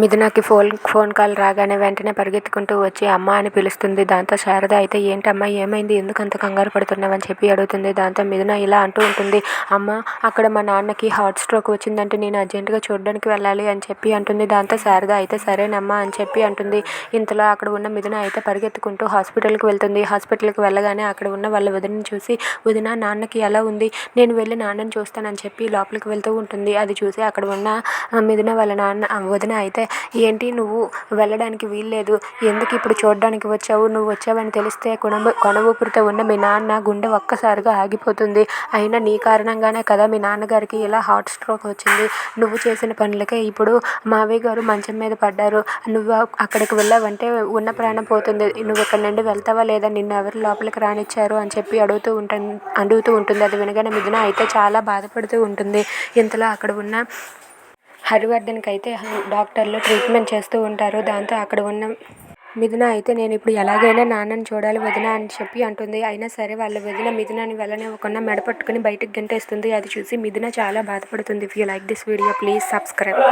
మిథునకి phone phone call రాగానే వెంటనే పరిగెత్తుకుంటూ వచ్చి అమ్మ అని పిలుస్తుంది. దాంతో శారద అయితే ఏంటమ్మా ఏమైంది? ఎందుకు అంత కంగారు పడుతున్నావని చెప్పి అడుగుతుంది. దాంతో మిథున ఇలా అంటూ ఉంటుంది. అమ్మ అక్కడ మా నాన్నకి హార్ట్ స్ట్రోక్ వచ్చిందంటే నేను అర్జెంటుగా చూడడానికి వెళ్ళాలి అని చెప్పి అంటుంది. దాంతో శారద అయితే సరేనమ్మా అని చెప్పి అంటుంది. ఇంతలో అక్కడ ఉన్న మిథున అయితే పరిగెత్తుకుంటూ హాస్పిటల్కి వెళ్తుంది. హాస్పిటల్కి వెళ్ళగానే అక్కడ ఉన్న వాళ్ళ వదినని చూసి వదిన నాన్నకి ఎలా ఉంది? నేను వెళ్ళి నాన్నని చూస్తానని చెప్పి లోపలికి వెళ్తూ ఉంటుంది. అది చూసి అక్కడ ఉన్న మిథున వాళ్ళ నాన్న వదిన అయితే ఏంటి నువ్వు వెళ్ళడానికి వీల్లేదు? ఎందుకు ఇప్పుడు చూడడానికి వచ్చావు? నువ్వు వచ్చావని తెలిస్తే కొనబ కొన ఉన్న మీ నాన్న గుండె ఒక్కసారిగా ఆగిపోతుంది. అయినా నీ కారణంగానే కదా మీ నాన్నగారికి ఇలా హార్ట్ స్ట్రోక్ వచ్చింది. నువ్వు చేసిన పనులకే ఇప్పుడు మావయ్య గారు మంచం మీద పడ్డారు. నువ్వు అక్కడికి వెళ్ళావంటే ఉన్న ప్రాణం పోతుంది. నువ్వు ఇక్కడ నుండి వెళ్తావా లేదా నిన్ను ఎవరు లోపలికి రానిచ్చారు అని చెప్పి అడుగుతూ ఉంటుంది అడుగుతూ ఉంటుంది. అది వినగానే మిథున అయితే చాలా బాధపడుతూ ఉంటుంది. ఇంతలో అక్కడ ఉన్న హరివర్ధన్కి అయితే డాక్టర్లు ట్రీట్మెంట్ చేస్తూ ఉంటారు. దాంతో అక్కడ ఉన్న మిథున అయితే నేను ఇప్పుడు ఎలాగైనా నాన్నని చూడాలి వదిన అని చెప్పి అంటుంది. అయినా సరే వాళ్ళ వదిన మిథునని వెళ్ళనివ్వకుండా మెడ పట్టుకుని బయటకు గంటేస్తుంది. అది చూసి మిథున చాలా బాధపడుతుంది. If you like this video please subscribe